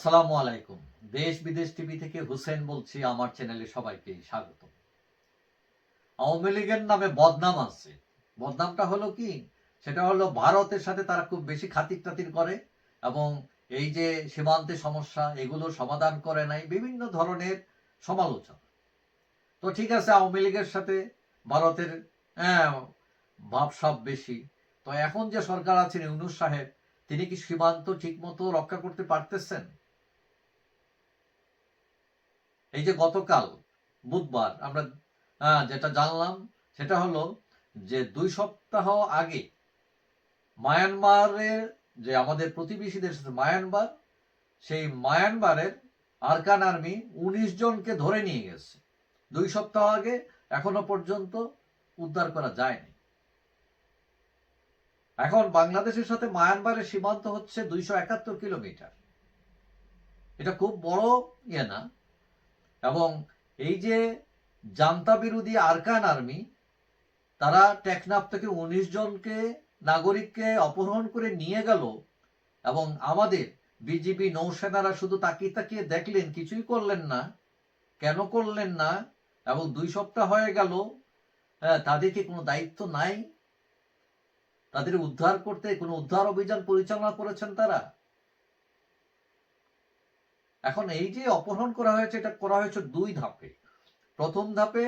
আসসালামু আলাইকুম। দেশ বিদেশ টিভি থেকে হুসেন বলছি, আমার চ্যানেলে সবাইকে স্বাগত। আওয়ামী লীগের নামে বদনাম আছে। বদনামটা হলো কি? সেটা হলো ভারতের সাথে তারা খুব বেশি খাতির টাতির করে এবং এই যে সীমান্তে সমস্যা, এগুলো সমাধান করে নাই, বিভিন্ন ধরনের সমালোচনা। তো ঠিক আছে, আওয়ামী লীগের সাথে ভারতের হ্যাঁ ভাবসাব বেশি। তো এখন যে সরকার আছেন ইউনুস সাহেব, তিনি কি সীমান্ত ঠিকমতো রক্ষা করতে পারতেছেন? এই যে গতকাল বুধবার আমরা আহ, যেটা জানলাম সেটা হলো যে দুই সপ্তাহ আগে মায়ানমারের যে আমাদের প্রতিবেশী দেশ মায়ানমার সেই মায়ানমারের আরকান আর্মি উনিশ জনকে ধরে নিয়ে গেছে। দুই সপ্তাহ আগে এখনও পর্যন্ত উদ্ধার করা যায়নি। এখন বাংলাদেশের সাথে মায়ানমারের সীমান্ত হচ্ছে দুইশো একাত্তর কিলোমিটার। এটা খুব বড় ইয়ে না এবং এই যে জান্তা বিরোধী আরকান আর্মি তারা টেকনাফ থেকে উনিশ জনকে নাগরিককে অপহরণ করে নিয়ে গেল এবং আমাদের বিজিবি নৌসেনারা শুধু তাকিয়ে তাকিয়ে দেখলেন কিছুই করলেন না। কেন করলেন না? এবং দুই সপ্তাহ হয়ে গেল হ্যাঁ, তাদেরকে কোনো দায়িত্ব নাই? তাদের উদ্ধার করতে কোনো উদ্ধার অভিযান পরিচালনা করেছেন তারা? এখন এই যে অপহরণ করা হয়েছে, এটা করা হয়েছে দুই ধাপে। প্রথম ধাপে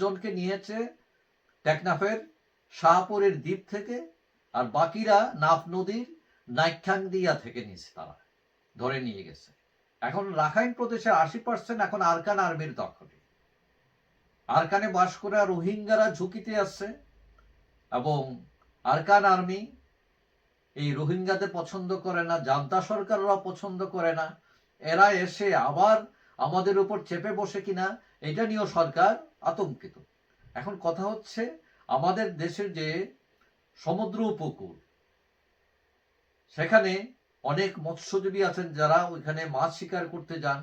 জনকে নিয়েছে টেকনাফের শাহপুরের দ্বীপ থেকে, আর বাকিরা নাফ নদীর নাইখাংদিয়া থেকে নিয়েছে তারা, ধরে নিয়ে গেছে। এখন রাখাইন প্রদেশের আশি পার্সেন্ট এখন আরকান আর্মির দখলে। আরকানে বাস করে রোহিঙ্গারা ঝুঁকিতে আছে, এবং আরকান আর্মি এই রোহিঙ্গাদের পছন্দ করে না, জান্তা সরকাররা পছন্দ করে না এরা এসে আবার আমাদের উপর চেপে বসে কিনা, এটা নিয়েও সরকার আতঙ্কিত। এখন কথা হচ্ছে, আমাদের দেশের যে সমুদ্র উপকূল, সেখানে অনেক মৎস্যজীবী আছেন যারা ওইখানে মাছ শিকার করতে যান।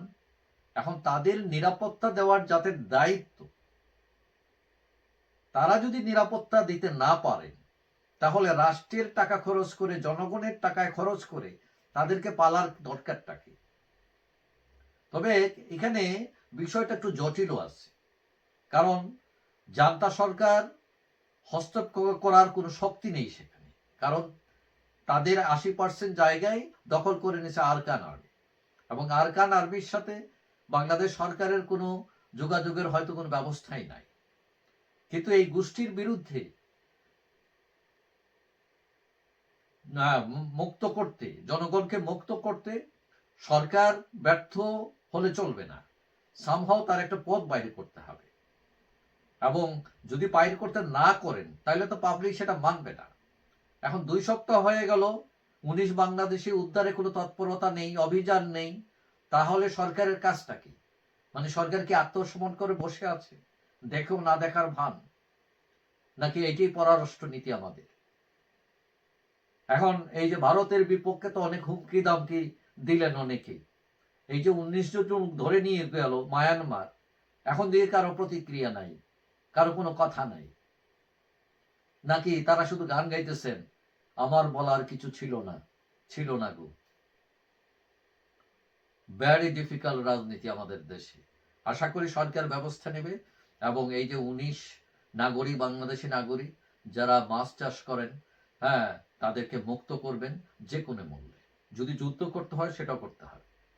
এখন তাদের নিরাপত্তা দেওয়ার যাদের দায়িত্ব, তারা যদি নিরাপত্তা দিতে না পারেন তাহলে রাষ্ট্রের টাকা খরচ করে, জনগণের টাকায় খরচ করে তাদেরকে পালার দরকারটা কি? তবে এখানে বিষয়টা একটু জটিলও আছে। কারণ জান্তা সরকার হস্তক্ষেপ করার কোনো শক্তি নেই সেখানে। কারণ তাদের আশি পার্সেন্ট জায়গায় দখল করে নিয়েছে আরকান আর্মি। এবং আরকান আর্মির সাথে বাংলাদেশ সরকারের কোনো যোগাযোগের হয়তো কোনো ব্যবস্থাই নাই। কিন্তু এই গোষ্ঠীর বিরুদ্ধে মুক্ত করতে, জনগণকে মুক্ত করতে সরকার ব্যর্থ হলে চলবে না। সামহাও তার একটা পথ বাইরে করতে হবে। এবং যদি বাইর করতে না করেন, তাহলে তো পাবলিক সেটা মানবে না। এখন দুই সপ্তাহ হয়ে গেল, উনিশ বাংলাদেশি উদ্ধারে কোনো তৎপরতা নেই, অভিযান নেই, তাহলে সরকারের কাজটা কি? মানে সরকার কি আত্মসমন করে বসে আছে? দেখেও না দেখার ভান। নাকি এটাই পররাষ্ট্র নীতি আমাদের? এখন এই যে ভারতের বিপক্ষে তো অনেক হুমকি দামকি দিলেন অনেকেই এই যে উনিশ জন ধরে নিয়ে গেল মায়ানমার, এখন দিয়ে কারও প্রতিক্রিয়া নাই, কারও কোনো কথা নাই। নাকি তারা শুধু গান গাইতেছেন? আমার বলার কিছু ছিল না ছিল না গো। ভ্যারি ডিফিকাল্ট রাজনীতি আমাদের দেশে। আশা করি সরকার ব্যবস্থা নেবে এবং এই যে উনিশ নাগরিক, বাংলাদেশি নাগরিক, যারা মাছ চাষ করেন হ্যাঁ তাদেরকে মুক্ত করবেন যে কোনো মূল্যে। যদি যুদ্ধ করতে হয় সেটাও করতে হবে।